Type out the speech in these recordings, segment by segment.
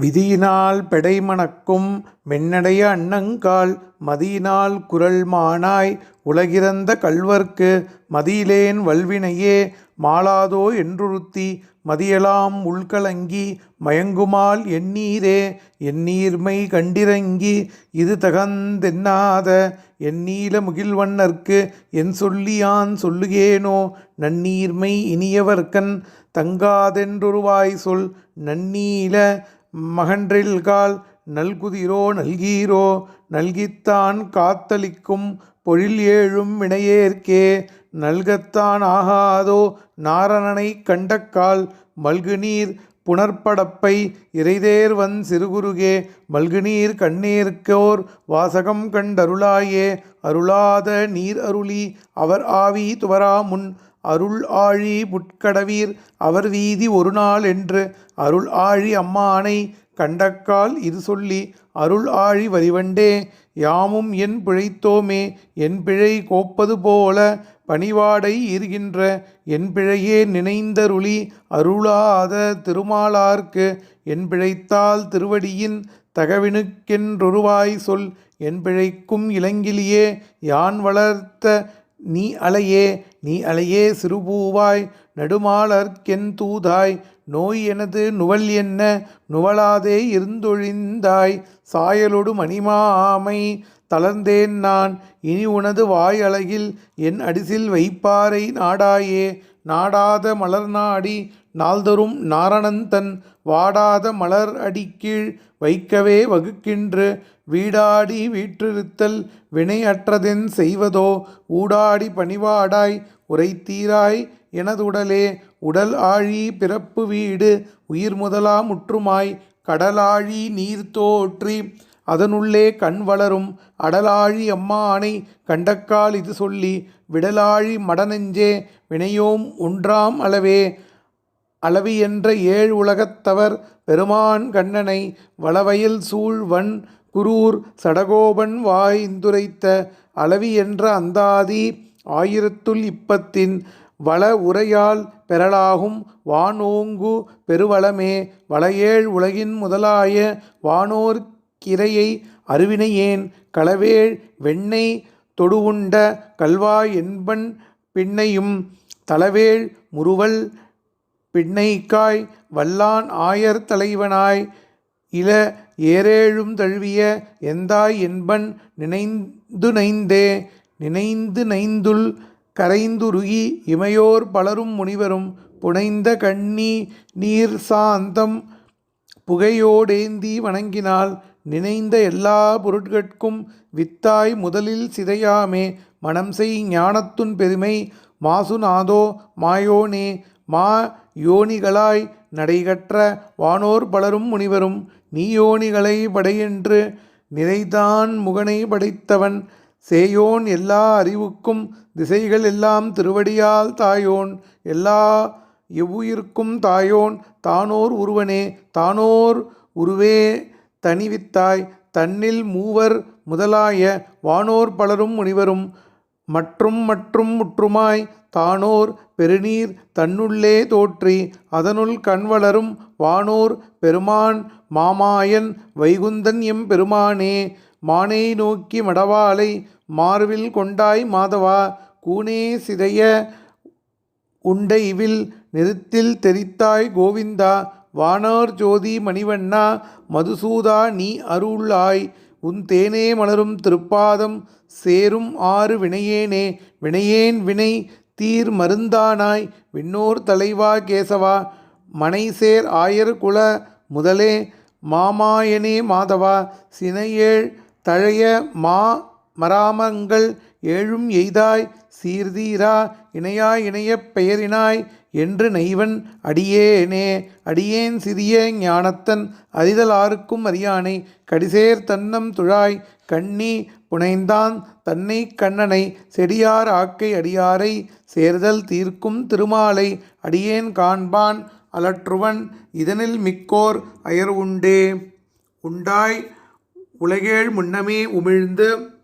விதியினால் பெடைமணக்கும் மென்னடைய அன்னங்கால் மதியினால் குரல் மானாய் உலகிறந்த கள்வர்க்கு மதியிலேன் வல்வினையே மாளாதோ என்றுறுத்தி மதியலாம் உள்கலங்கி மயங்குமால் எண்ணீரே எண்ணீர்மை கண்டிரங்கி இது தகந்தென்னாத எண்ணீல முகில்வண்ணர்க்கு என் சொல்லியான் சொல்லுகேனோ நன்னீர்மை இனியவர்க்கன் தங்காதென்றொருவாய் சொல் நன்னீல மகன்றில்கால் நல்குதிரோ நல்கீரோ நல்கித்தான் காத்தளிக்கும் பொழில் ஏழும் வினையேற்கே நல்கத்தான் ஆகாதோ நாரணனைக் கண்டக்கால் மல்குநீர் புனர்படப்பை இறைதேர்வன் சிறுகுருகே மல்குநீர் கண்ணீர்க்கோர் வாசகம் கண்டருளாயே அருளாத நீர் அருளி அவர் ஆவி துவரா முன் அருள் ஆழி புட்கடவீர் அவர் வீதி ஒரு நாள் என்று அருள் ஆழி அம்மானை கண்டக்கால் இது சொல்லி அருள் ஆழி வரிவண்டே யாமும் என் பிழைத்தோமே என் பிழை கோப்பது போல பணிவாடை ஈர்கின்ற என் பிழையே நினைந்தருளி அருளாத திருமாலார்க்கு என் பிழைத்தால் திருவடியின் தகவினுக்கென்றொருவாய் சொல் என் பிழைக்கும் இளங்கிலியே யான் வளர்த்த நீ அலையே நீ அலையே சிறுபூவாய் நடுமாலர்க்கென் தூதாய் நோய் எனது நுவல் என்ன நுவலாதே இருந்தொழிந்தாய் சாயலொடு மணிமாமை தளர்ந்தேன் நான் இனி உனது வாய் அழகில் என் அடிசில் வைப்பாரை நாடாயே நாடாத மலர் நாடி நாள்தொறும் நாரணந்தன் வாடாத மலர் அடிக்கீழ் வைக்கவே வகுக்கின்று வீடாடி வீற்றிருத்தல் வினையற்றதென் செய்வதோ ஊடாடி பணிவாடாய் உரைத்தீராய் எனதுடலே உடல் ஆழி பிறப்பு வீடு உயிர் முதலா முற்றுமாய் கடலாழி நீர் தோற்றி அதனுள்ளே கண் வளரும் அடலாழி அம்மானை கண்டக்கால் இது சொல்லி விடலாழி மடநெஞ்சே வினையோம் ஒன்றாம் அளவே அளவி என்ற ஏழ் உலகத்தவர் பெருமான் கண்ணனை வளவயல் சூழ்வன் குரூர் சடகோபன் வாய்ந்துரைத்த அளவி என்ற அந்தாதி ஆயிரத்துள் இப்பத்தின் வள உரையால் பெறலாகும் வானோங்கு பெருவளமே வளையேழ் உலகின் முதலாய வானோர் வானோர்க்கிரையை அருவினையேன் களவேள் வெண்ணெய் தொடுவுண்ட கல்வாய் என்பன் பின்னையும் தளவேள் முறுவல் பின்னைக்காய் வல்லான் ஆயர் தலைவனாய் இல ஏரேழும் தழுவிய எந்தாய் என்பன் நினைந்து நைந்தே நினைந்து நைந்துள் கரைந்துருகி இமையோர் பலரும் முனிவரும் புனைந்த கண்ணி நீர் சாந்தம் புகையோடேந்தி வணங்கினால் நினைந்த எல்லா பொருட்கட்கும் வித்தாய் முதலில் சிதையாமே. மனம் செய் ஞானத்துன் பெருமை. மாசுநாதோ மாயோனே. மா யோனிகளாய் நடைகற்ற வானோர் பலரும் முனிவரும். நீயோனிகளை படையென்று நிறைதான் முகனை படைத்தவன். சேயோன் எல்லா அறிவுக்கும் திசைகள் எல்லாம் திருவடியால் தாயோன். எல்லா எவ்வுயிர்க்கும் தாயோன். தானோர் உருவனே. தானோர் உருவே. தனிவித்தாய் தன்னில் மூவர் முதலாய வானோர் பலரும் முனிவரும். மற்றும் மற்றும் முற்றுமாய் தானோர் பெருநீர் தன்னுள்ளே தோற்றி. அதனுள் கண்வளரும் வானோர் பெருமான் மாமாயன் வைகுந்தன் எம் பெருமானே. மானை நோக்கி மடவாளை மார்வில் கொண்டாய் மாதவா. கூனே சிதைய உண்ட இவில் நிறுத்தில் தெரித்தாய் கோவிந்தா. வானார் ஜோதி மணிவண்ணா மதுசூதா நீ அருளாய். உன் தேனே மலரும் திருப்பாதம் சேரும் ஆறு வினையேனே. வினையேன் வினை தீர் மருந்தானாய். விண்ணோர் தலைவா கேசவா மனைசேர் ஆயர் குல முதலே. மாமாயனே மாதவா சினையேழ் தழைய மா மராமங்கள் ஏழும் எய்தாய் சீர்தீரா இணையாய் இணையப் பெயரினாய் என்று நெய்வன் அடியேனே அடியேன் சிறிய ஞானத்தன் அறிதலாருக்கும் அறியானை கடிசேர் தன்னம் துழாய் கண்ணி புனைந்தான் தன்னை கண்ணனை செடியார் ஆக்கை அடியாரை சேர்தல் தீர்க்கும் திருமாலை அடியேன் காண்பான் அலற்றுவன் இதனில் மிக்கோர் அயர் உண்டே. உண்டாய் உலகேழ் முன்னமே உமிழ்ந்து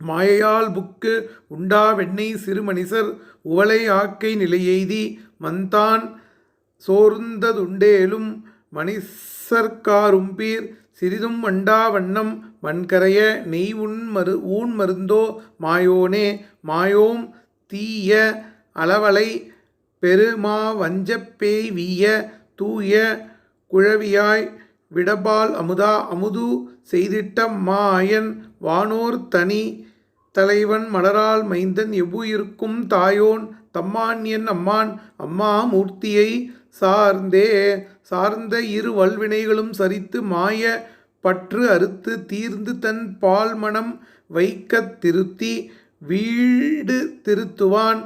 மாயையால் புக்கு உண்டா வெண்ணெய் சிறுமனிசர் உவலை ஆக்கை நிலையெய்தி மந்தான் சோர்ந்ததுண்டேலும் மணிச சிறிதும் வண்டா வண்ணம் வன்கரைய நெய் உண் மரு ஊன் மருந்தோ மாயோனே மாயோம் தீய அளவலை பெருமா வஞ்சப்பேய் வீய தூய குழவியாய் விடபால் அமுதா அமுது செய்திட்ட மாயன் வானோர் தனி தலைவன் மலரால் மைந்தன் எவ்வுயிருக்கும் தாயோன் தம்மான்யன் அம்மான். அம்மா மூர்த்தியை சார்ந்தே சார்ந்த இரு வல்வினைகளும் சரித்து மாய பற்று அறுத்து தீர்ந்து தன் பால் மனம் வைக்கத் திருத்தி வீடு திருத்துவான்.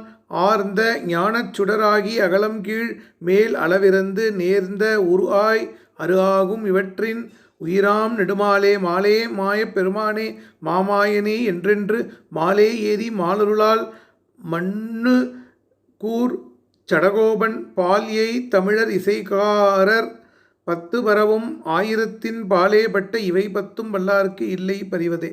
ஆர்ந்த ஞானச் சுடராகி அகலம் கீழ் மேல் அளவிறந்து நேர்ந்த உரு ஆய் இவற்றின் உயிராம் நெடுமாலே மாலே மாயப் பெருமானே மாமாயனே என்றென்று மாலே ஏறி மாலருளால் மண்ணு கூர் சடகோபன் பால் தமிழர் இசைக்காரர் பத்து பரவும் ஆயிரத்தின் பாலே பட்ட இவை பத்தும் வல்லார்க்கு இல்லை பரிவதே.